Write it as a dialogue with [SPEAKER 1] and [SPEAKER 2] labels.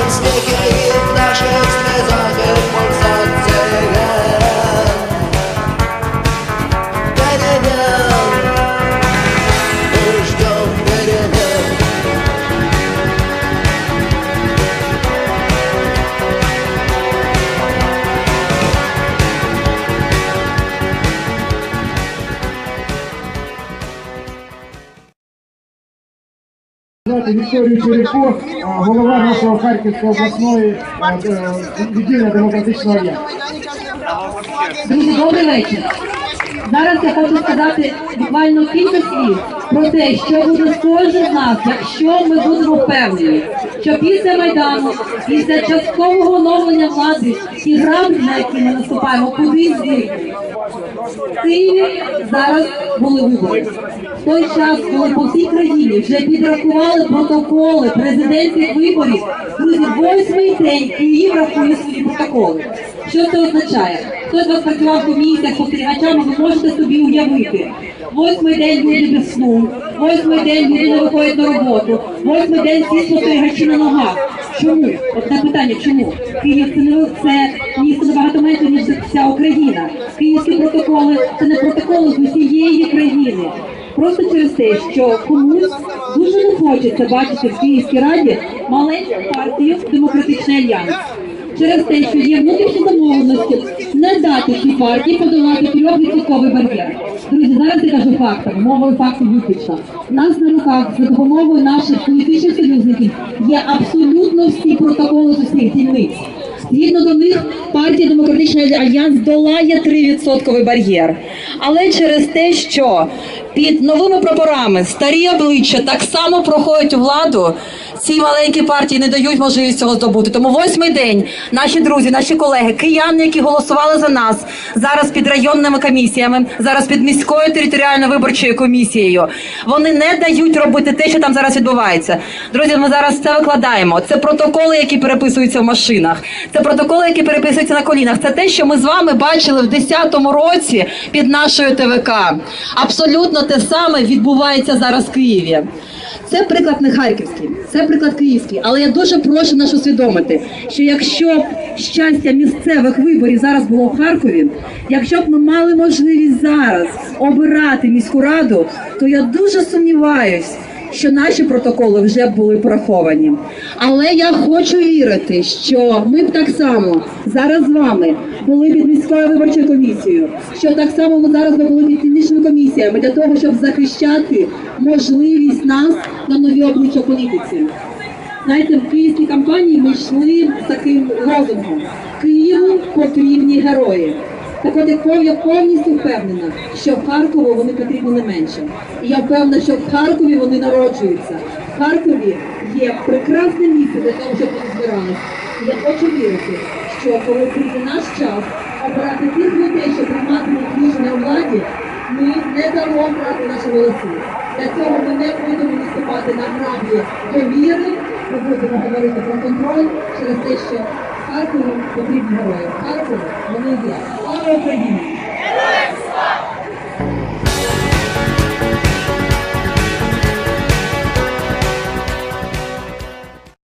[SPEAKER 1] actions Вікторію Черепко, голова нашого Харківської обласної е, відділення демократичного альянсу.
[SPEAKER 2] Друзі, добрий вечір. Зараз я хочу сказати буквально кілька слів про те, що буде кожен з нас, якщо ми будемо впевнені, що після майдану, після часткового оновлення влади ті граблі, на які ми наступаємо, кудись зникнуть. В Києві зараз були вибори. В той час, коли по всій країні вже підрахували протоколи президентських виборів, друзі, восьмий день Київ рахує свої протоколи. Що це означає? Хтось з вас працював в комісіях спостерігачами, ви можете собі уявити. Восьмий день люди без сну, восьмий день люди не виходять на роботу, восьмий день всі спостерігачі на ногах. Чому? Одне питання, чому? Київ це не це набагато менше, ніж вся Україна. Київські протоколи це не протоколи з усієї країни. Просто через те, що комусь дуже не хочеться бачити в Київській раді маленьку партію демократичний альянс. Через те, що є внутрішні домовленості, не дати цій партії подолати трьохвідсотковий бар'єр. Друзі, зараз я кажу фактом, мовою фактів виключно. У нас на руках за допомогою наших політичних союзників є абсолютно всі протоколи з усіх дільниць. Згідно до них, партія Демократичний Альянс долає 3% бар'єр. Але через те, що під новими прапорами старі обличчя так само проходять у владу, ці маленькі партії не дають можливість цього здобути. Тому восьмий день наші друзі, наші колеги, кияни, які голосували за нас зараз під районними комісіями, зараз під міською територіальною виборчою комісією, вони не дають робити те, що там зараз відбувається. Друзі, ми зараз це викладаємо. Це протоколи, які переписуються в машинах. Це протоколи, які переписуються на колінах. Це те, що ми з вами бачили в 10-му році під нашою ТВК. Абсолютно те саме відбувається зараз в Києві. Це приклад не харківський, це приклад київський. Але я дуже прошу нас усвідомити, що якщо б щастя місцевих виборів зараз було в Харкові, якщо б ми мали можливість зараз обирати міську раду, то я дуже сумніваюсь. Що наші протоколи вже були пораховані, але я хочу вірити, що ми б так само зараз з вами були під міською виборчою комісією, що так само ми зараз би були під іншими комісіями для того, щоб захищати можливість нас на нові обличчя політиці. Знаєте, в київській кампанії ми йшли з таким лозунгом Києву потрібні герої. Так от я я повністю впевнена, що в Харкові вони потрібні не менше. І я впевнена, що в Харкові вони народжуються. В Харкові є прекрасне місце для того, щоб вони збирались. І я хочу вірити, що коли прийде наш час обирати тих людей, що прийматимуть рішення у владі, ми не дамо брати наші голоси. Для цього ми не будемо виступати на граблі довіри, ми будемо говорити про контроль через те, що Харкову потрібні герої. Харкову вони є. Слава Україні!